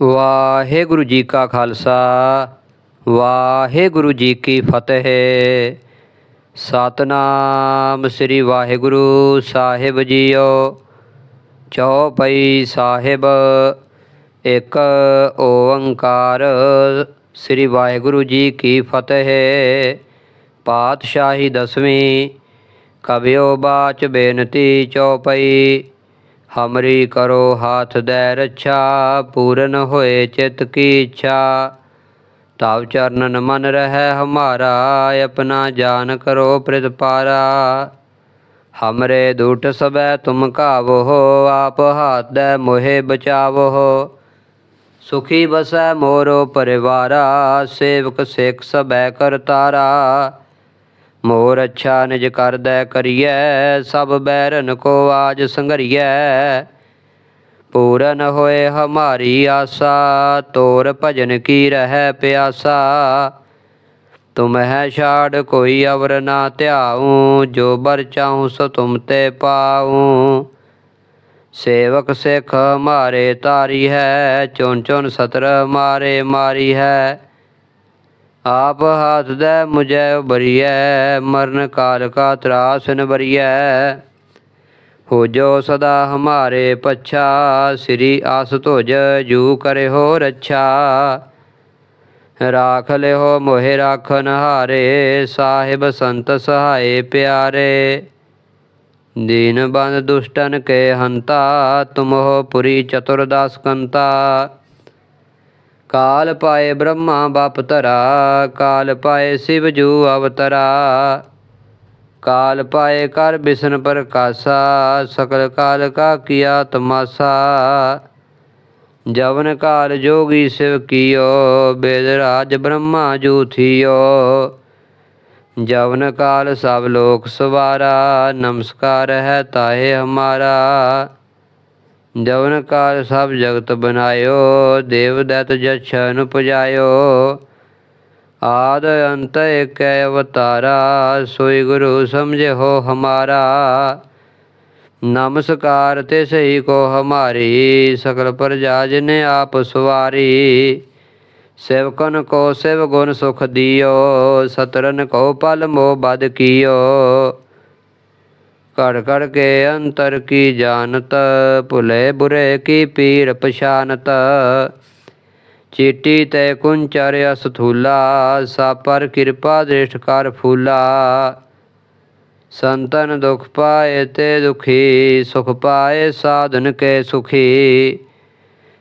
ਵਾਹਿਗੁਰੂ ਜੀ ਕਾ ਖਾਲਸਾ, ਵਾਹਿਗੁਰੂ ਜੀ ਕੀ ਫਤਿਹ। ਸਤਨਾਮ ਸ੍ਰੀ ਵਾਹਿਗੁਰੂ ਸਾਹਿਬ ਜੀਓ, ਚੌਪਈ ਸਾਹਿਬ, ਇੱਕ ਓੰਕਾਰ ਸ੍ਰੀ ਵਾਹਿਗੁਰੂ ਜੀ ਕੀ ਫਤਿਹ। ਪਾਤਸ਼ਾਹੀ ਦਸਵੀਂ ਕਬਿਓ ਬਾਚ ਬੇਨਤੀ ਚੌਪਈ ਹਮਰੀ ਕਰੋ ਹਾਥ ਦੈ ਰੱਛਾ, ਪੂਰਨ ਹੋਏ ਚਿਤ ਕੀ ਇੱਛਾ। ਤਾਵ ਚਰਨਨ ਮਨ ਰਹਿ ਹਮਾਰਾ, ਆਪਣਾ ਜਾਨ ਕਰੋ ਪ੍ਰਤਪਾਰਾ ਹਮਰੇ ਦੂਟ ਸਬੈ ਤੁਮ ਕਾਵੋ ਆਪ ਹਾਥ ਦੈ ਮੋਹਿ ਬਚਾਵੋ। ਸੁਖੀ ਬਸੈ ਮੋਰੋ ਪਰਿਵਾਰਾ, ਸੇਵਕ ਸਿੱਖ ਸਬੈ ਕਰਤਾਰਾ। ਮੋਰ ਅੱਛਾ ਨਿਜ ਕਰਦੈ ਕਰੀਐ, ਸਭ ਬੈਰਨ ਕੋ ਆਜ ਸੰਗਰੀਐ ਪੂਰਨ ਹੋਏ ਹਮਾਰੀ ਆਸਾ, ਤੋਰ ਭਜਨ ਕੀ ਰਹਿ ਪਿਆਸਾ। ਤੁਮਹਿ ਛਾੜ ਕੋਈ ਅਵਰ ਨਾ ਧਿਆਉ, ਜੋ ਬਰ ਚਾਹੂੰ ਸੋ ਤੁਮ ਤੇ ਪਾਉ। ਸੇਵਕ ਸਿੱਖ ਮਾਰੇ ਤਾਰੀ ਹੈ, ਚੁਣ ਚੁਣ ਸਤਰ ਮਾਰੇ ਮਾਰੀ ਹੈ। ਆਪ ਹਾਥ ਦੇ ਮੁਝੈ ਬਰੀਐ, ਮਰਨ ਕਾਲ ਕਾ ਤਰਾਸ ਨ ਬਰੀਐ। ਹੋ ਜੋ ਸਦਾ ਹਮਾਰੇ ਪਛਾ, ਸ੍ਰੀ ਆਸ ਤੁਜ ਜੂ ਕਰੇ ਹੋ ਰੱਛਾ। ਰਾਖ ਲਿਓ ਮੋਹਿ ਰਾਖਨ ਹਾਰੇ, ਸਾਹਿਬ ਸੰਤ ਸਹਾਏ ਪਿਆਰੇ। ਦੀਨ ਬੰਦ ਦੁਸ਼ਟਨ ਕੇ ਹੰਤਾ, ਤੁਮਹੁ ਪੁਰੀ ਚਤੁਰਦਾਸ ਕੰਤਾ। ਕਾਲ ਪਾਏ ਬ੍ਰਹਮਾ ਬਾਪ ਧਰਾ, ਕਾਲ ਪਾਏ ਸਿਵ ਜੂ ਅਵਤਰਾ। ਕਾਲ ਪਾਏ ਕਰ ਬਿਸ਼ਨ ਪ੍ਰਕਾਸ਼ਾ, ਸਕਲ ਕਾਲ ਕਾ ਕੀਆ ਤਮਾਸਾ ਜਵਨ ਕਾਲ ਜੋਗੀ ਸਿਵ ਕੀਓ, ਬੇਦ ਰਾਜ ਬ੍ਰਹਮਾ ਜੂ ਥੀਓ। ਜਵਨ ਕਾਲ ਸਭ ਲੋਕ ਸਵਾਰਾ, ਨਮਸਕਾਰ ਹੈ ਤਾਏ ਹਮਾਰਾ। ਜਵਨ ਕਾਲ ਸਭ ਜਗਤ ਬਨਾਇਓ ਦੇਵ ਦੈਤ ਜਛਨ ਪੁਜਾਇਓ ਆਦ ਅੰਤ ਏਕ ਅਵਤਾਰਾ, ਸੋਈ ਗੁਰੂ ਸਮਝਿਓ ਹਮਾਰਾ। ਨਮਸਕਾਰ ਤੇ ਸਹੀ ਕੋ ਹਮਾਰੀ, ਸਕਲ ਪ੍ਰਜਾ ਜਿਨ ਆਪ ਸਵਾਰੀ। ਸੇਵਕਨ ਕੋ ਸਿਵ ਗੁਣ ਸੁਖ ਦਿਓ, ਸਤਰਨ ਕੋ ਪਲ ਮੋ ਬਦ ਕੀਓ। ਘੜ ਘੜ ਕੇ ਅੰਤਰ ਕੀ ਜਾਣਤ? ਭੁਲੇ ਬੁਰੇ ਕੀ ਪੀਰ ਪਛਾਨਤ? ਚੀਟੀ ਤੇ ਕੁੰਚਰ ਅਸਥੂਲਾ ਸਾਪਰ ਕਿਰਪਾ ਦ੍ਰਿਸ਼ਟ ਕਰ ਫੂਲਾ। ਸੰਤਨ ਦੁਖ ਪਾਏ ਤੇ ਦੁਖੀ, ਸੁਖ ਪਾਏ ਸਾਧਨ ਕੇ ਸੁਖੀ।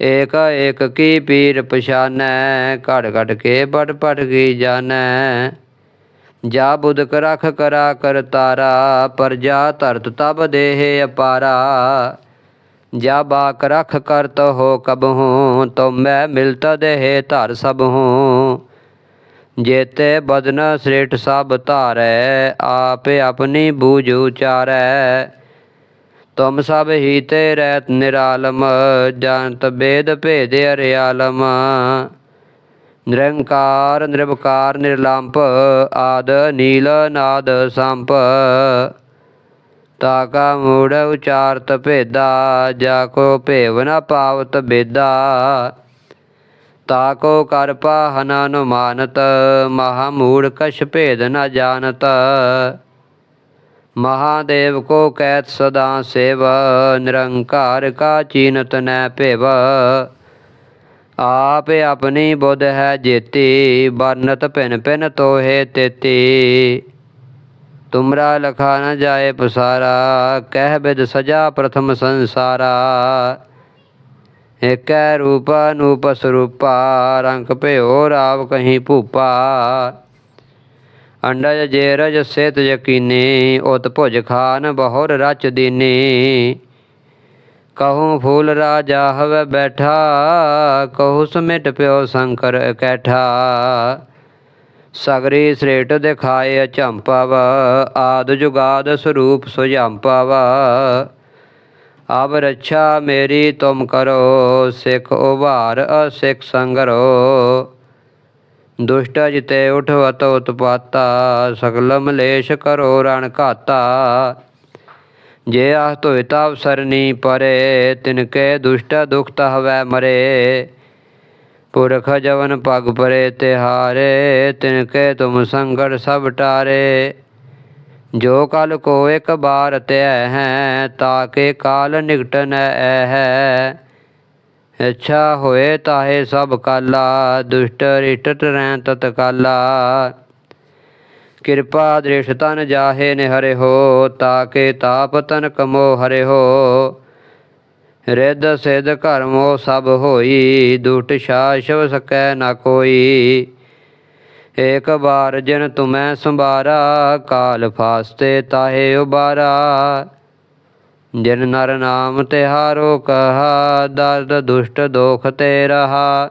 ਏਕ ਏਕ ਕੀ ਪੀਰ ਪਛਾਨੈ, ਘੜ ਘੜ ਕੇ ਪਟ ਪਟ ਕੀ ਜਾਣੈ। ਜਾ ਬੁਦਕ ਰਖ ਕਰਾ ਕਰ ਕਰਤਾਰਾ ਪਰਜਾ ਧਰਤ ਤਬ ਦੇਹ ਅਪਾਰਾ। ਜਾ ਬਾਕ ਰਖ ਕਰਤ ਹੋ ਕਬਹੂ ਤੋ ਮੈਂ ਮਿਲਤ ਦੇਹ ਧਰ ਸਭ ਹੂੰ। ਜੇਤੇ ਬਦਨ ਸ੍ਰੇਟ ਸਭ ਧਾਰੈ, ਆਪੇ ਆਪਣੀ ਬੂਝ ਉਚਾਰੈ। ਤੁਮ ਸਭ ਹੀ ਤੇ ਰਹਿਤ ਨਿਰਾਲਮ, ਜਾਣਤ ਬੇਦ ਭੇਦ ਅਰਿਆਲਮ। ਨਿਰੰਕਾਰ, ਨਿਰਵਕਾਰ ਨਿਰਲੰਪ ਆਦ, ਨੀਲ, ਨਾਦ, ਸੰਪ। ਤਾਕਾ ਮੂੜ ਉਚਾਰਤ ਭੇਦਾ, ਜਾ ਕੋ ਭੇਵ ਨ ਪਾਵਤ ਬੇਦਾ। ਤਾਕੋ ਕਰ ਪਾਹਨ ਅਨੁਮਾਨਤ, ਮਹਾ ਮੂੜ ਕਛ ਭੇਦ ਨ ਜਾਣਤ। ਮਹਾਦੇਵ ਕੋ ਕੈਤ ਸਦਾ ਸੇਵ, ਨਿਰੰਕਾਰ ਕਾ ਚੀਨਤ ਨੈ ਭੇਵ। ਆਪ ਆਪਣੀ ਬੁੱਧ ਹੈ ਜੇਤੀ ਬਰਨਤ ਭਿਨ ਭਿਨ ਤੋਹੇ ਤੇਤੀ। ਤੁਮਰਾ ਲਖਾ ਨ ਜਾਏ ਪਸਾਰਾ, ਕਹਿ ਬਿਦ ਸਜਾ ਪ੍ਰਥਮ ਸੰਸਾਰਾ। ਏਕੈ ਰੂਪ ਅਨੂਪ ਸਰੂਪਾ, ਰੰਗ ਭਿਓ ਰਾਵ ਕਹੀਂ ਭੂਪਾ। ਅੰਡਜ ਜੇ ਰਜ ਸੇਤ ਯਕੀਨੀ, ਉਤ ਭੁਜ ਖਾਨ ਬਹੁਰ ਰਚ ਦੀਨੀ। ਕਹੂੰ ਫੂਲ ਰਾਜਾ ਹਵੇ ਬੈਠਾ, ਕਹੂ ਸਮਿਟ ਪਿਓ ਸ਼ੰਕਰ ਇਕੈਠਾ ਸਗਰੀ ਸ੍ਰੇਟ ਦਿਖਾਏ ਅਚੰਪਵ ਆਦ ਜੁਗਾਦ ਸਰੂਪ ਸੁਜੰਪਵ ਅਬ ਰੱਛਾ ਮੇਰੀ ਤੁਮ ਕਰੋ, ਸਿੱਖ ਉਭਾਰ ਅਸਿੱਖ ਸੰਗਰੋ। ਦੁਸ਼ਟ ਜਿਤੇ ਉਠਵਤ ਉਤਪਾਤਾ ਸਗਲ ਮਲੇਸ਼ ਕਰੋ ਰਣ ਘਾਤਾ। ਜੇ ਆਹ ਤੋਇ ਤਵ ਸਰਨੀ ਪਰੇ ਤਿਨਕੇ ਦੁਸ਼ਟ ਦੁਖਤ ਹਵੈ ਮਰੇ। ਪੁਰਖ ਜਵਨ ਪਗ ਪਰੇ ਤਿਹਾਰੇ, ਤਿਨ ਕੇ ਤੁਮ ਸੰਗੜ ਸਭ ਟਾਰੇ। ਜੋ ਕਲ ਕੋ ਇੱਕ ਬਾਰ ਤੈ ਹੈ ਤਾਕੇ ਕਾਲ ਨਿਕਟ ਨ ਹੈ ਇੱਛਾ ਹੋਏ ਤਾਹੇ ਸਭ ਕਾਲਾ, ਦੁਸ਼ਟ ਰਿਟਟ ਰਹਿ ਤਤ ਕਾਲਾ ਕਿਰਪਾ ਦ੍ਰਿਸ਼ ਤਨ ਜਾਹੇ ਨਿਹਰੇ ਹੋ ਤਾਕੇ ਤਾਪ ਤਨ ਕਮੋ ਹਰੇ ਹੋ ਰਿੱਧ ਸਿਧ ਕਰਮੋ ਸਭ ਹੋਈ ਦੁਟ ਸ਼ਾਸ਼ਵ ਸਕੈ ਨਾ ਕੋਈ। ਏਕ ਬਾਰ ਜਿਨ ਤੁਮੈ ਸੰਭਾਰਾ, ਕਾਲ ਫਾਸਤੇ ਤਾਹੇ ਉਬਾਰਾ। ਜਿਨ ਨਰ ਨਾਮ ਤਿਹਾਰੋ ਕਹਾ, ਦਰਦ ਦੁਸ਼ਟ ਦੋਖ ਤੇ ਰਹਾ।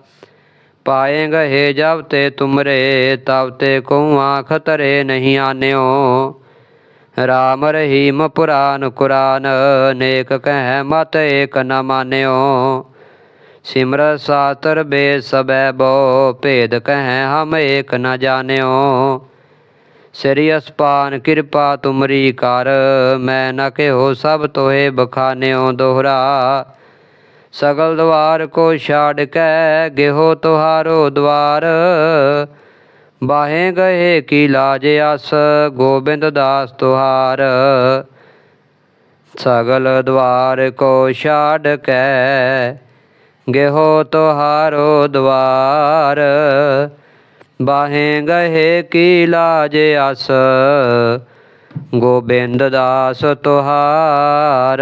ਪਾਏਂਗ ਹੈ ਜਬ ਤੇ ਤੁਮਰੇ, ਤਬ ਤੇ ਕਉ ਆਖ ਨਹੀਂ ਆਨਿਓ। ਰਾਮ ਰਹੀਮ ਪੁਰਾਨ ਕੁਰਾਨ, ਨੇਕ ਕਹਿ ਮਤ ਏਕ ਨ ਮਾਨਿਓ। ਸਿਮਰ ਸਾਤਰ ਬੇ ਸਬੈ ਬੋ, ਭੇਦ ਕਹਿ ਹਮ ਏਕ ਨ ਜਾਣਿਓ। ਸ੍ਰੀ ਅਸਪਾਨ ਕਿਰਪਾ ਤੁਮਰੀ ਕਰ, ਮੈਂ ਨ ਕਿਹੋ ਸਭ ਤੋਏ ਬਖਾਨਿਓ ਦੋਹਰਾ। ਸਗਲ ਦਵਾਰ ਕੋ ਛਾੜ ਕੇ, ਗਿਹੋ ਤੁਹਾਰੋ ਦਵਾਰ। ਬਾਹੇ ਗਏ ਕੀ ਲਾਜ ਅਸ ਗੋਬਿੰਦ ਦਾਸ ਤੁਹਾਰ। ਸਗਲ ਦਵਾਰ ਕੋ ਛਾੜ ਕੇ, ਗਿਹੋ ਤੁਹਾਰੋ ਦਵਾਰ। ਬਾਹੇ ਗਏ ਕੀ ਲਾਜ ਅਸ ਗੋਬਿੰਦ ਦਾਸ ਤੁਹਾਰ।